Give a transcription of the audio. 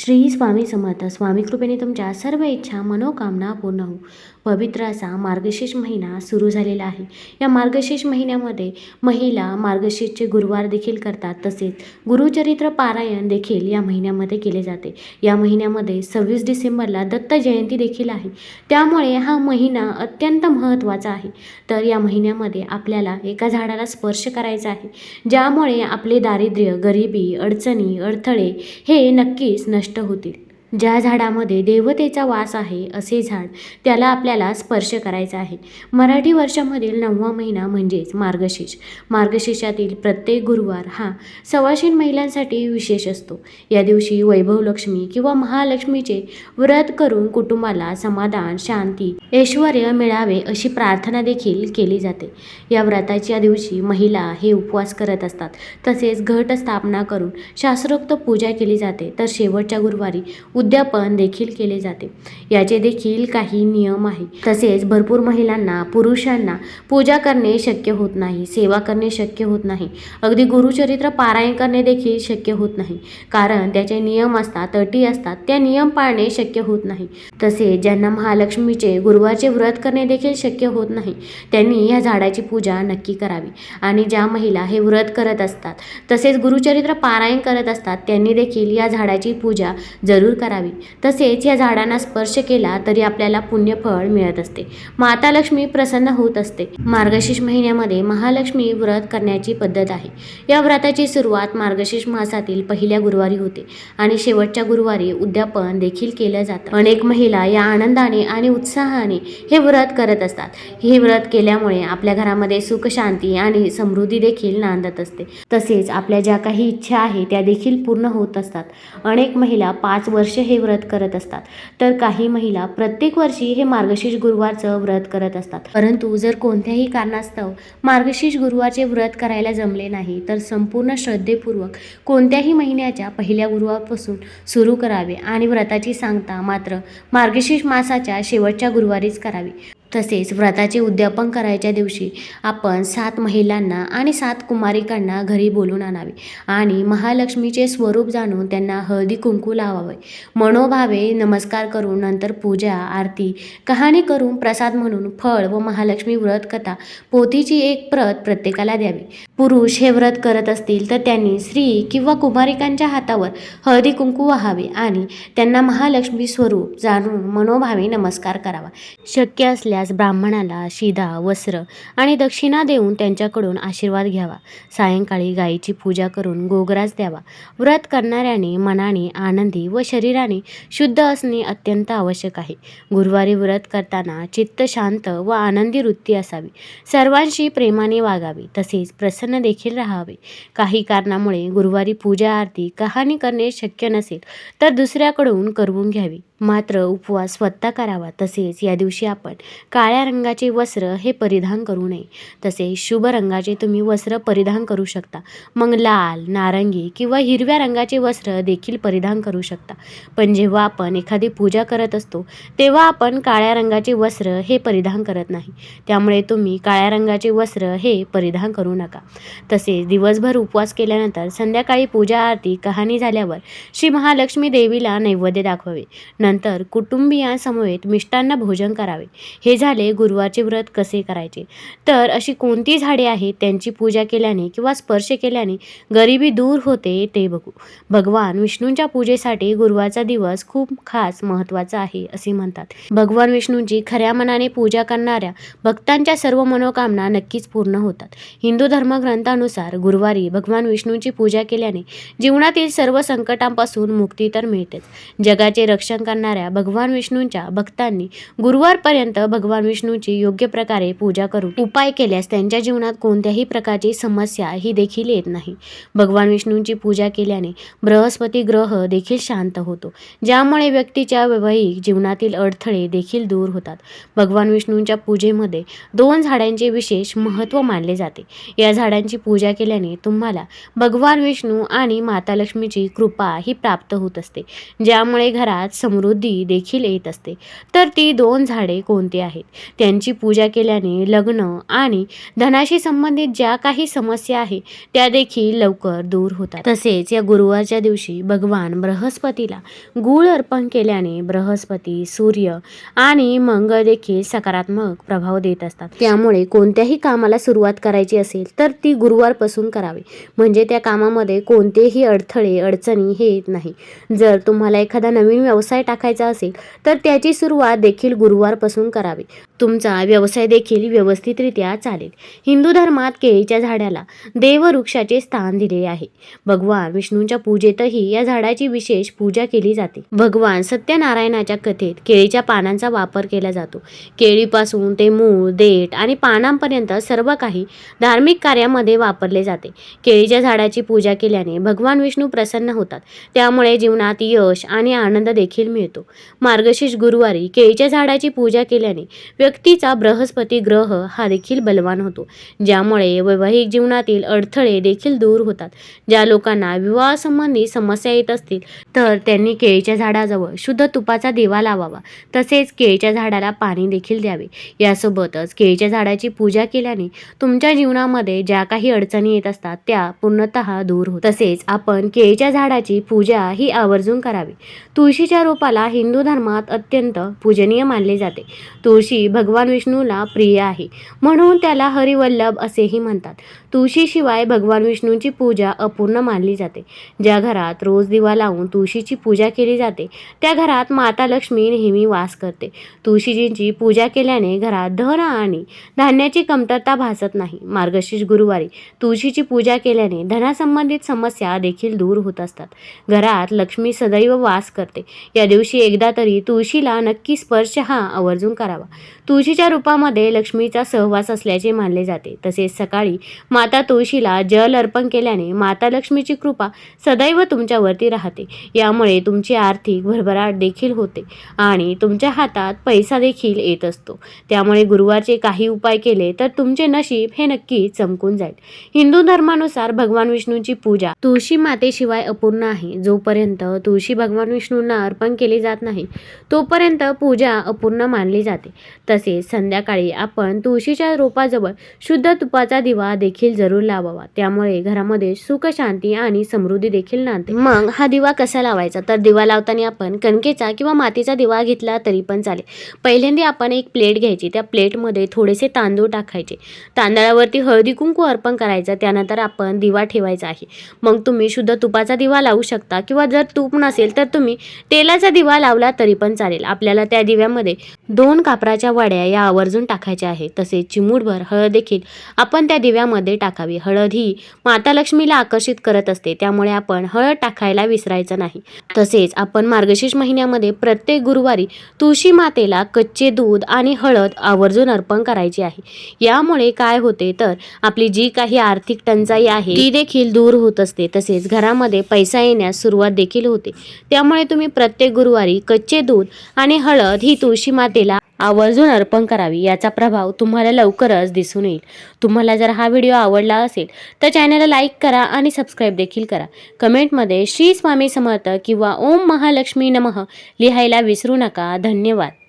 श्री स्वामी समर्थ. स्वामी कृपेने तुमच्या सर्व इच्छा मनोकामना पूर्ण हो पवित्र असा मार्गशीर्ष महिना सुरू झालेला आहे. या मार्गशीर्ष महिन्यामध्ये महिला मार्गशीर्षचे गुरुवार देखील करतात. तसेच गुरुचरित्र पारायण देखील या महिन्यामध्ये केले जाते. या महिन्यामध्ये सव्वीस डिसेंबरला दत्त जयंती देखील आहे. त्यामुळे हा महिना अत्यंत महत्त्वाचा आहे. तर या महिन्यामध्ये आपल्याला एका झाडाला स्पर्श करायचा आहे. ज्यामुळे आपले दारिद्र्य गरिबी अडचणी अडथळे हे नक्कीच नष्ट होतील. ज्या झाडामध्ये देवतेचा वास आहे असे झाड त्याला आपल्याला स्पर्श करायचा आहे. मराठी वर्षामधील नववा महिना म्हणजेच मार्गशीर्ष. मार्गशीर्षातील प्रत्येक गुरुवार हा सवाशीण महिलांसाठी विशेष असतो. या दिवशी वैभवलक्ष्मी किंवा महालक्ष्मीचे व्रत करून कुटुंबाला समाधान शांती ऐश्वर मिळावे अशी प्रार्थना देखील केली जाते. या व्रताच्या दिवशी महिला हे उपवास करत असतात. तसेच घट स्थापना करून शास्त्रोक्त पूजा केली जाते. तर शेवटच्या गुरुवारी उद्यापन देखील केले जाते. याचे देखील काही नियम आहे. तसेच भरपूर महिलांना पुरुषांना पूजा करणे शक्य होत नाही सेवा करणे शक्य होत नाही. अगदी गुरुचरित्र पारायण करणे देखील शक्य होत नाही. कारण त्याचे नियम असतात अटी असतात त्या नियम पाळणे शक्य होत नाही. तसेच ज्यांना महालक्ष्मीचे गुरुवारचे व्रत करणे देखील शक्य होत नाही त्यांनी या झाडाची पूजा नक्की करावी. आणि ज्या महिला हे व्रत करत असतात तसेच गुरुचरित्र पारायण करत असतात त्यांनी देखील या झाडाची पूजा जरूर करावी. तसेच या झाडांना स्पर्श केला तरी आपल्याला पुण्यफळ मिळत असते. माता लक्ष्मी प्रसन्न होत असते. मार्गशीर्ष महिन्यामध्ये महालक्ष्मी व्रत करण्याची पद्धत आहे. या व्रताची सुरुवात मार्गशीर्ष मासातील पहिल्या गुरुवारी होते आणि शेवटच्या गुरुवारी उद्यापन देखील केलं जातं. अनेक महिला या आनंदाने आणि उत्साहाने हे व्रत करत असतात. हे व्रत केल्यामुळे आपल्या घरामध्ये सुख शांती आणि समृद्धी देखील नांदत असते. तसेच आपल्या ज्या काही इच्छा आहे त्या देखील पूर्ण होत असतात. अनेक महिला पाच वर्ष हे व्रत करत असतात. तर काही महिला प्रत्येक वर्षी हे मार्गशीर्ष गुरुवारचं व्रत करत असतात. परंतु जर कोणत्याही कारणास्तव मार्गशीर्ष गुरुवारचे व्रत करायला जमले नाही तर संपूर्ण श्रद्धेपूर्वक कोणत्याही महिन्याच्या पहिल्या गुरुवारपासून सुरू करावे आणि व्रताची सांगता मात्र मार्गशीर्ष मासाच्या शेवटच्या गुरुवारीच करावी. तसेच व्रताचे उद्यापन करायच्या दिवशी आपण सात महिलांना आणि सात कुमारिकांना घरी बोलून आणावे आणि महालक्ष्मीचे स्वरूप जाणून त्यांना हळदी कुंकू लावावे. मनोभावे नमस्कार करून नंतर पूजा आरती कहाणी करून प्रसाद म्हणून फळ व महालक्ष्मी व्रत कथा पोथीची एक प्रत प्रत्येकाला द्यावी. पुरुष हे व्रत करत असतील तर त्यांनी स्त्री किंवा कुमारिकांच्या हातावर हळदी कुंकू वाहावे आणि त्यांना महालक्ष्मी स्वरूप जाणून मनोभावे नमस्कार करावा. शक्य असल्यास ब्राह्मणाला शिधा वस्त्र आणि दक्षिणा देऊन त्यांच्याकडून आशीर्वाद घ्यावा. सायंकाळी गायीची पूजा करून गोगराज द्यावा. व्रत करणाऱ्याने मनाने आनंदी व शरीराने शुद्ध असणे अत्यंत आवश्यक आहे. गुरुवारी व्रत करताना चित्त शांत व आनंदी वृत्ती असावी. सर्वांशी प्रेमाने वागावे तसेच प्रसन्न देखील राहावे. काही कारणामुळे गुरुवारी पूजा आरती कहाणी करणे शक्य नसेल तर दुसऱ्याकडून करवून घ्यावी. मात्र उपवास स्वतः करावा तसेच या दिवशी आपण काळ्या रंगाचे वस्त्र हे परिधान करू नये. तसेच शुभ रंगाचे तुम्ही वस्त्र परिधान करू शकता. मग लाल नारंगी किंवा हिरव्या रंगाचे वस्त्र देखील परिधान करू शकता. पण जेव्हा आपण एखादी पूजा करत असतो तेव्हा आपण काळ्या रंगाचे वस्त्र हे परिधान करत नाही. त्यामुळे तुम्ही काळ्या रंगाचे वस्त्र हे परिधान करू नका. तसेच दिवसभर उपवास केल्यानंतर संध्याकाळी पूजा आरती कहाणी झाल्यावर श्री महालक्ष्मी देवीला नैवेद्य दाखवावे. नंतर कुटुंबियांसमवेत मिष्टांना भोजन करावे. हे झाले गुरुवारचे व्रत कसे करायचे? तर अशी कोणती झाडे आहेत त्यांची पूजा केल्याने किंवा स्पर्श केल्याने गरिबी दूर होते ते बघू. भगवान विष्णूंच्या पूजेसाठी गुरुवारचा दिवस खूप खास महत्त्वाचा आहे असे म्हणतात. भगवान विष्णूंची खऱ्या मनाने पूजा करणाऱ्या भक्तांच्या सर्व मनोकामना नक्कीच पूर्ण होतात. हिंदू धर्मग्रंथानुसार गुरुवारी भगवान विष्णूंची पूजा केल्याने जीवनातील सर्व संकटांपासून मुक्ती तर मिळतेच. जगाचे रक्षण करणाऱ्या भगवान विष्णूंच्या भक्तांनी गुरुवारपर्यंत भगवान विष्णूची योग्य प्रकारे पूजा करून उपाय केल्यास त्यांच्या जीवनात कोणत्याही प्रकारची समस्या ही देखील येत नाही. भगवान विष्णूंची पूजा केल्याने बृहस्पती ग्रह देखील शांत होतो ज्यामुळे व्यक्तीच्या वैवाहिक जीवनातील अडथळे देखील दूर होतात. भगवान विष्णूंच्या पूजेमध्ये दोन झाडांचे विशेष महत्त्व मानले जाते. या झाडांची पूजा केल्याने तुम्हाला भगवान विष्णू आणि माता लक्ष्मीची कृपा ही प्राप्त होत असते ज्यामुळे घरात समृद्ध समृद्धी देखील येत असते. तर ती दोन झाडे कोणती आहेत? त्यांची पूजा केल्याने लग्न आणि धनाशी संबंधित ज्या काही समस्या आहे त्या देखील लवकर दूर होतात. तसेच या गुरुवारच्या दिवशी भगवान बृहस्पतीला गूळ अर्पण केल्याने बृहस्पती सूर्य आणि मंगळ देखील सकारात्मक प्रभाव देत असतात. त्यामुळे कोणत्याही कामाला सुरुवात करायची असेल तर ती गुरुवारपासून करावी. म्हणजे त्या कामामध्ये कोणतेही अडथळे अडचणी हे येत नाही. जर तुम्हाला एखादा नवीन व्यवसाय टाकायचा असेल तर त्याची सुरुवात देखील गुरुवारपासून करावी. तुमचा व्यवसाय देखील व्यवस्थितरित्या चालेल. हिंदू धर्मात केळीच्या झाडाला देववृक्षाचे स्थान दिले आहे. भगवान विष्णूंच्या पूजेतही या झाडाची विशेष पूजा केली जाते. भगवान सत्यनारायणाच्या कथेत केळीच्या पानांचा वापर केला जातो. केळीपासून ते मूळ देठ आणि पानांपर्यंत सर्व काही धार्मिक कार्यामध्ये वापरले जाते. केळीच्या झाडाची पूजा केल्याने भगवान विष्णू प्रसन्न होतात. त्यामुळे जीवनात यश आणि आनंद देखील मिळतो. मार्गशीर्ष गुरुवारी केळीच्या झाडाची पूजा केल्याने व्यक्तीचा बृहस्पती ग्रह हा देखील बलवान होतो ज्यामुळे वैवाहिक जीवनातील अडथळे देखील दूर होतात. ज्या लोकांना विवाहासंबंधी समस्या येत असतील तर त्यांनी केळीच्या झाडाजवळ शुद्ध तुपाचा दिवा लावावा तसेच केळीच्या झाडाला पाणी देखील द्यावे. यासोबतच केळीच्या झाडाची पूजा केल्याने तुमच्या जीवनामध्ये ज्या काही अडचणी येत असतात त्या पूर्णतः दूर होत तसेच आपण केळीच्या झाडाची पूजा ही आवर्जून करावी. तुळशीच्या रोपाला हिंदू धर्मात अत्यंत पूजनीय मानले जाते. तुळशी भगवान विष्णूला प्रिय आहे. म्हणून त्याला हरिवल्लभ असेही म्हणतात. तुळशीशिवाय भगवान विष्णूंची पूजा अपूर्ण मानली जाते. ज्या घरात रोज दिवा लावून तुळशीची पूजा केली जाते त्या घरात माता लक्ष्मी नेहमी वास करते. तुळशीजींची पूजा केल्याने घरात धन आणि धान्याची कमतरता भासत नाही. मार्गशीर्ष गुरुवारी तुळशीची पूजा केल्याने धनासंबंधित समस्या देखील दूर होत असतात. घरात लक्ष्मी सदैव वास करते. या दिवशी एकदा तरी तुळशीला नक्की स्पर्श हा आवर्जून करावा. तुळशीच्या रूपामध्ये लक्ष्मीचा सहवास असल्याचे मानले जाते. तसेच सकाळी माता तुळशीला जल अर्पण केल्याने माता लक्ष्मीची कृपा सदैव तुमच्यावरती राहते. यामुळे तुमची आर्थिक भरभराट देखील होते आणि तुमच्या हातात पैसा देखील येत असतो. त्यामुळे गुरुवारचे काही उपाय केले तर तुमचे नशीब हे नक्की चमकून जाईल. हिंदू धर्मानुसार भगवान विष्णूंची पूजा तुळशी मातेशिवाय अपूर्ण आहे. जोपर्यंत तुळशी भगवान विष्णूंना अर्पण केली जात नाही तोपर्यंत पूजा अपूर्ण मानली जाते. तसेच संध्याकाळी आपण तुळशीच्या रोपाजवळ शुद्ध तुपाचा दिवा देखील जरूर लावावा. त्यामुळे घरामध्ये सुख शांती आणि समृद्धी देखील नांदते. मग हा दिवा कसा लावायचा? तर दिवा लावताना आपण कणकेचा किंवा मातीचा दिवा घेतला तरी पण चालेल. पहिल्यांदा आपण एक प्लेट घ्यायची. त्या प्लेटमध्ये थोडेसे तांदूळ टाकायचे. तांदळावरती हळदी कुंकू अर्पण करायचं. त्यानंतर आपण दिवा ठेवायचा आहे. मग तुम्ही शुद्ध तुपाचा दिवा लावू शकता किंवा जर तूप नसेल तर तुम्ही तेलाचा दिवा लावला तरी पण चालेल. आपल्याला त्या दिव्यामध्ये दोन कापराच्या वड्या या आवर्जून टाकायच्या आहे तसेच चिमूटभर हळद देखील आपण त्या दिव्यामध्ये टाकावी. हळद ही माता लक्ष्मीला आकर्षित करत असते. त्यामुळे आपण हळद टाकायला विसरायचं नाही. तसेच आपण मार्गशीर्ष महिन्यामध्ये प्रत्येक गुरुवारी तुळशी मातेला कच्चे दूध आणि हळद आवर्जून अर्पण करायची आहे. यामुळे काय होते तर आपली जी काही आर्थिक टंचाई आहे ती देखील दूर होत असते. तसेच घरामध्ये पैसा येण्यास सुरुवात देखील होते. त्यामुळे तुम्ही प्रत्येक गुरुवारी कच्चे दूध आणि हळद ही तुळशी मातेला आवर्जून अर्पण करावी. याचा प्रभाव तुम्हाला लवकरच दिसून येईल. तुम्हाला जर हा व्हिडिओ आवडला असेल तर चॅनलला लाईक करा आणि सबस्क्राईब देखील करा. कमेंटमध्ये श्री स्वामी समर्थ किंवा ओम महालक्ष्मी नमः लिहायला विसरू नका. धन्यवाद.